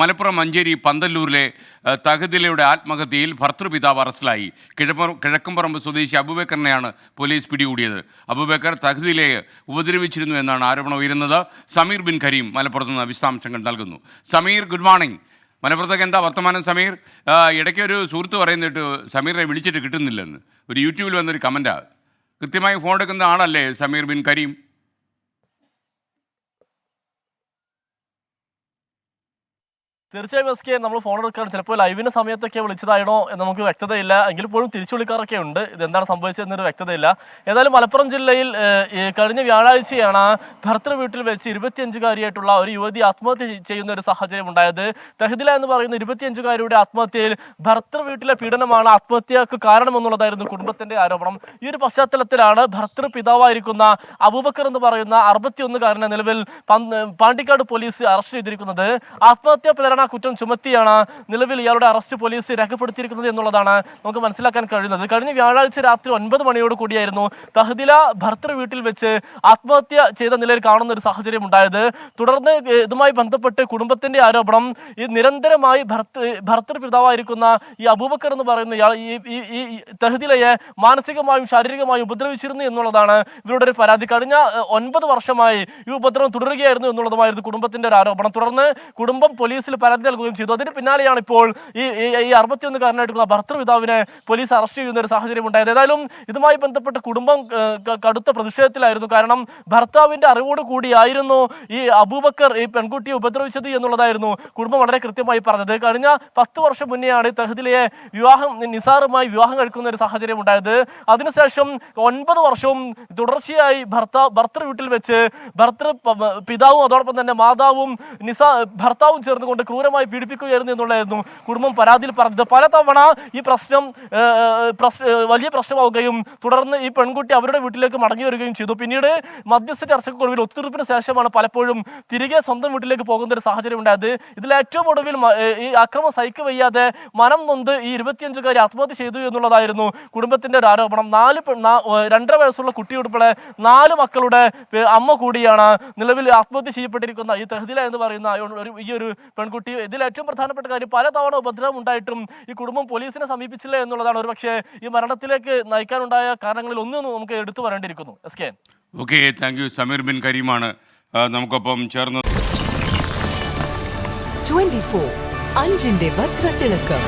മലപ്പുറം മഞ്ചേരി പന്തല്ലൂരിലെ തകതിലയുടെ ആത്മഹത്യയിൽ ഭർത്തൃപിതാവ് അറസ്റ്റിലായി. കിഴപ്പ കിഴക്കമ്പറമ്പ് സ്വദേശി അബുബേക്കറിനെയാണ് പോലീസ് പിടികൂടിയത്. അബുബേക്കർ തഹദിലയെ ഉപദ്രവിച്ചിരുന്നു എന്നാണ് ആരോപണം ഉയരുന്നത്. സമീർ ബിൻ കരീം മലപ്പുറത്ത് നിന്ന് വിശദാംശങ്ങൾ നൽകുന്നു. Sameer good morning. മലപ്പുറത്തേക്ക് എന്താ വർത്തമാനം സമീർ? ഇടയ്ക്ക് ഒരു സുഹൃത്ത് പറയുന്നിട്ട് സമീറിനെ വിളിച്ചിട്ട് കിട്ടുന്നില്ലെന്ന്. ഒരു യൂട്യൂബിൽ വന്നൊരു കമന്റാണ് കൃത്യമായി ഫോൺ എടുക്കുന്ന ആളല്ലേ സമീർ ബിൻ കരീം? തീർച്ചയായും എസ് കെ നമ്മൾ ഫോൺ എടുക്കാൻ ചിലപ്പോൾ ലൈവിന് സമയത്തൊക്കെ വിളിച്ചതാണോ എന്ന് നമുക്ക് വ്യക്തതയില്ല. എങ്കിൽ പോലും തിരിച്ചു വിളിക്കാറൊക്കെ ഉണ്ട്. ഇതെന്താണ് സംഭവിച്ചതെന്നൊരു വ്യക്തതയില്ല. ഏതായാലും മലപ്പുറം ജില്ലയിൽ കഴിഞ്ഞ വ്യാഴാഴ്ചയാണ് ഭർത്തൃ വീട്ടിൽ വെച്ച് ഇരുപത്തിയഞ്ചുകാരിയായിട്ടുള്ള ഒരു യുവതി ആത്മഹത്യ ചെയ്യുന്ന ഒരു സാഹചര്യം ഉണ്ടായത്. തെഹദില എന്ന് പറയുന്ന ഇരുപത്തിയഞ്ചുകാരിയുടെ ആത്മഹത്യയിൽ ഭർത്തൃ വീട്ടിലെ പീഡനമാണ് ആത്മഹത്യക്ക് കാരണമെന്നുള്ളതായിരുന്നു കുടുംബത്തിന്റെ ആരോപണം. ഈ ഒരു പശ്ചാത്തലത്തിലാണ് ഭർത്തൃ പിതാവായിരിക്കുന്ന അബൂബക്കർ എന്ന് പറയുന്ന അറുപത്തിയൊന്നുകാരനെ നിലവിൽ പാണ്ടിക്കാട് പോലീസ് അറസ്റ്റ് ചെയ്തിരിക്കുന്നത്. ആത്മഹത്യാ കുറ്റം ചുമത്തിയാണ് നിലവിൽ ഇയാളുടെ അറസ്റ്റ് പോലീസ് രേഖപ്പെടുത്തിയിരിക്കുന്നത് എന്നുള്ളതാണ് നമുക്ക് മനസ്സിലാക്കാൻ കഴിയുന്നത്. കഴിഞ്ഞ വ്യാഴാഴ്ച രാത്രി ഒൻപത് മണിയോട് കൂടിയായിരുന്നു തഹദില ഭർത്തൃ വീട്ടിൽ വെച്ച് ആത്മഹത്യ ചെയ്ത നിലയിൽ കാണുന്ന ഒരു സാഹചര്യം ഉണ്ടായത്. തുടർന്ന് ഇതുമായി ബന്ധപ്പെട്ട് കുടുംബത്തിന്റെ ആരോപണം ഈ നിരന്തരമായി ഭർത്തൃ പിതാവായിരിക്കുന്ന ഈ അബൂബക്കർ എന്ന് പറയുന്ന ഇയാൾ ഈ ഈ തഹദിലയെ മാനസികമായും ശാരീരികമായും ഉപദ്രവിച്ചിരുന്നു എന്നുള്ളതാണ് ഇവരുടെ ഒരു പരാതി. കഴിഞ്ഞ ഒൻപത് വർഷമായി ഈ ഉപദ്രവം തുടരുകയായിരുന്നു എന്നുള്ളതുമായിരുന്നു കുടുംബത്തിന്റെ ഒരു ആരോപണം. തുടർന്ന് കുടുംബം പോലീസിൽ പരാതി നൽകുകയും ചെയ്തു. അതിന് പിന്നാലെയാണ് ഇപ്പോൾ ഈ ഈ- അറുപത്തിയൊന്നുകാരനായിട്ടുള്ള ഭർത്തൃപിതാവിനെ പോലീസ് അറസ്റ്റ് ചെയ്യുന്ന ഒരു സാഹചര്യം ഉണ്ടായത്. ഏതായാലും ഇതുമായി ബന്ധപ്പെട്ട് കുടുംബം കടുത്ത പ്രതിഷേധത്തിലായിരുന്നു. കാരണം ഭർത്താവിന്റെ അറിവോട് കൂടിയായിരുന്നു ഈ അബൂബക്കർ ഈ പെൺകുട്ടിയെ ഉപദ്രവിച്ചത് എന്നുള്ളതായിരുന്നു കുടുംബം വളരെ കൃത്യമായി പറഞ്ഞത്. കഴിഞ്ഞ പത്ത് വർഷം മുന്നെയാണ് തഹദിലയെ വിവാഹം നിസാറുമായി വിവാഹം കഴിക്കുന്ന ഒരു സാഹചര്യം ഉണ്ടായത്. അതിനുശേഷം ഒൻപത് വർഷവും തുടർച്ചയായി ഭർത്താവ് ഭർത്തൃ വീട്ടിൽ വെച്ച് ഭർത്തൃ പിതാവും അതോടൊപ്പം തന്നെ മാതാവും നിസാ ഭർത്താവും ചേർന്നുകൊണ്ട് ക്രൂരമായി പീഡിപ്പിക്കുകയായിരുന്നു എന്നുള്ളതായിരുന്നു. കുടുംബം പരാതിയിൽ പറഞ്ഞത്. പലതവണ ഈ പ്രശ്നം വലിയ പ്രശ്നമാവുകയും തുടർന്ന് ഈ പെൺകുട്ടി അവരുടെ വീട്ടിലേക്ക് മടങ്ങി വരികയും ചെയ്തു. പിന്നീട് മധ്യസ്ഥ ചർച്ചയ്ക്കൊടുവിൽ ഒത്തുതീർപ്പിന് ശേഷമാണ് പലപ്പോഴും തിരികെ സ്വന്തം വീട്ടിലേക്ക് പോകുന്ന ഒരു സാഹചര്യം ഉണ്ടായത്. ഇതിൽ ഏറ്റവും ഒടുവിൽ ഈ അക്രമം സഹിക്കു വയ്യാതെ മനം നൊന്ത് ഈ ഇരുപത്തിയഞ്ചുകാരി ആത്മഹത്യ ചെയ്തു എന്നുള്ളതായിരുന്നു കുടുംബത്തിന്റെ ഒരു ആരോപണം. നാല് രണ്ടര വയസ്സുള്ള കുട്ടിയുൾപ്പെടെ നാല് മക്കളുടെ അമ്മ കൂടിയാണ് നിലവിൽ ആത്മഹത്യ ചെയ്യപ്പെട്ടിരിക്കുന്ന ഈ തെഹദില എന്ന് പറയുന്ന ഈ ഒരു പെൺകുട്ടി ഇതിൽ ഏറ്റവും പ്രധാനപ്പെട്ട കാര്യം പലതവണ ഉപദ്രവം ഉണ്ടായിട്ടും ഈ കുടുംബം പോലീസിനെ സമീപിച്ചില്ല എന്നുള്ളതാണ്. ഒരു പക്ഷേ ഈ മരണത്തിലേക്ക് നയിക്കാനുണ്ടായ കാരണങ്ങളിൽ ഒന്നും നമുക്ക് എടുത്തു പറയേണ്ടിയിരിക്കുന്നു. S K. Okay thank you Sameer Bin കരീമാണ് നമുക്കൊപ്പം നമുക്കൊപ്പം ചേർന്ന് 24 അഞ്ചിന്റെ വജ്രത്തിളക്കം.